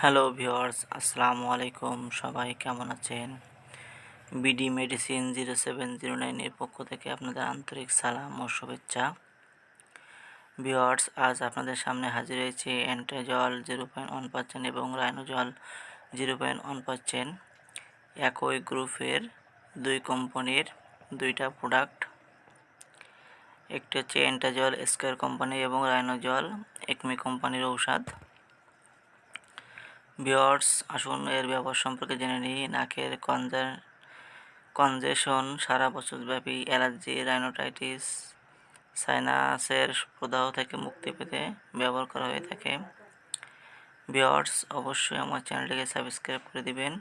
Hello viewers আসসালামু আলাইকুম। সবাই কেমন আছেন? BD medicine zero seven zero নাইনের পক্ষ থেকে আপনাদের আন্তরিক সালাম ও শুভেচ্ছা। ভিওয়ার্স আজ আপনাদের সামনে হাজির হয়েছে Antazol zero point one percent এবং Rhinozol zero point one percent. একই গ্রুপের দুই কোম্পানির দুইটা প্রোডাক্ট। একটি হচ্ছে অ্যান্টাজল স্কোয়ার কোম্পানি এবং রাইনোজল একমি কোম্পানির ঔষধ। বিয়ার্স আসুন এর ব্যবহার সম্পর্কে জেনে নিই। নাকের কনজার কনজেশন, সারা বছর ব্যাপী অ্যালার্জি রাইনোটাইটিস সাইনাসের প্রদাহ থেকে মুক্তি পেতে ব্যবহার করা হয়ে থাকে। বিয়ার্স অবশ্যই আমার চ্যানেলটিকে সাবস্ক্রাইব করে দিবেন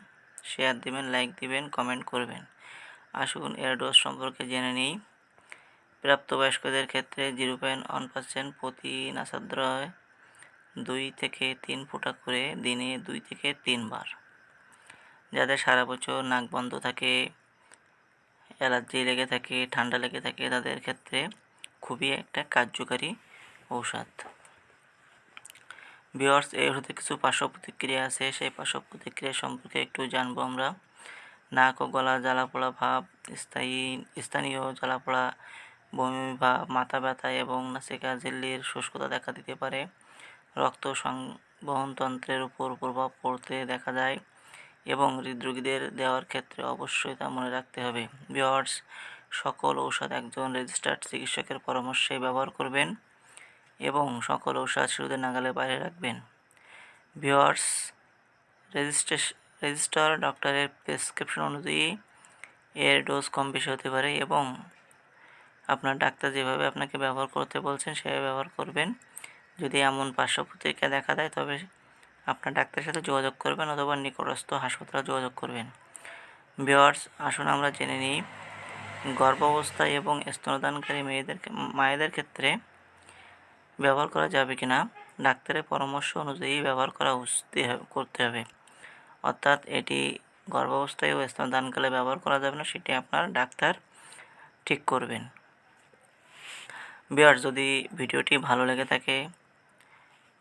শেয়ার দিবেন লাইক দিবেন কমেন্ট করবেন। আসুন এর ডোজ সম্পর্কে জেনে নিই। প্রাপ্তবয়স্কদের ক্ষেত্রে জিরো পয়েন্ট ওয়ান পার্সেন্ট প্রতি নাসাদ্রয় দুই থেকে তিন ফোঁটা করে দিনে দুই থেকে তিনবার। যাদের সারা বছর নাক বন্ধ থাকে, অ্যালার্জি লেগে থাকে, ঠান্ডা লেগে থাকে, তাদের ক্ষেত্রে খুবই একটা কার্যকারী ঔষধ। বিয়ার্স এই ওষুধে কিছু পার্শ্ব প্রতিক্রিয়া আছে। সেই পার্শ্ব প্রতিক্রিয়া সম্পর্কে একটু জানব আমরা। নাক ও গলা জ্বালাপোড়া ভাব, স্থায়ী, স্থানীয় জ্বালাপোড়া, বমি ভাব মাথা ব্যথা এবং নাসিকা, ঝিল্লির শুষ্কতা দেখা দিতে পারে। রক্ত সংবহনতন্ত্রের উপর প্রভাব পড়তে দেখা যায় এবং হৃদরোগীদের দেওয়ার ক্ষেত্রে অবশ্যই তা মনে রাখতে হবে। বিয়ার্স সকল ঔষধ একজন রেজিস্টার্ড চিকিৎসকের পরামর্শে ব্যবহার করবেন এবং সকল ঔষধ শিশুদের নাগালে বাইরে রাখবেন। বিয়ার্স রেজিস্ট্রেশন রেজিস্টার ডক্টরের প্রেসক্রিপশন অনুযায়ী এর ডোজ কম বেশি হতে পারে এবং আপনার ডাক্তার যেভাবে আপনাকে ব্যবহার করতে বলছেন, সেভাবে ব্যবহার করবেন। যদি এমন পার্শ্ব প্রতিক্রিয়া দেখা দেয়, তবে আপনার ডাক্তারের সাথে যোগাযোগ করবেন অথবা নিকটস্থ হাসপাতালে যোগাযোগ করবেন। বিয়ার্স আসুন আমরা জেনে নিই গর্ভাবস্থায় এবং স্তনদানকারী মেয়েদের মায়েদের ক্ষেত্রে ব্যবহার করা যাবে কি না ডাক্তারের পরামর্শ অনুযায়ী ব্যবহার করা করতে হবে। অর্থাৎ এটি গর্ভাবস্থায় ও স্তনদানকালে ব্যবহার করা যাবে না, সেটি আপনার ডাক্তার ঠিক করবেন। বিয়ার যদি ভিডিওটি ভালো লেগে থাকে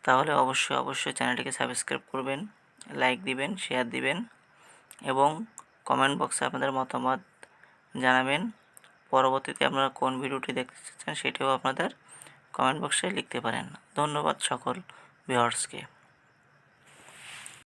তাহলে অবশ্যই অবশ্যই চ্যানেলটিকে সাবস্ক্রাইব করবেন লাইক দিবেন শেয়ার দিবেন এবং কমেন্ট বক্সে আপনাদের মতামত জানাবেন। পরবর্তীতে আপনারা কোন ভিডিওটি দেখতে চাচ্ছেন সেটিও আপনাদের কমেন্ট বক্সে লিখতে পারেন। ধন্যবাদ সকল ভিউয়ার্সকে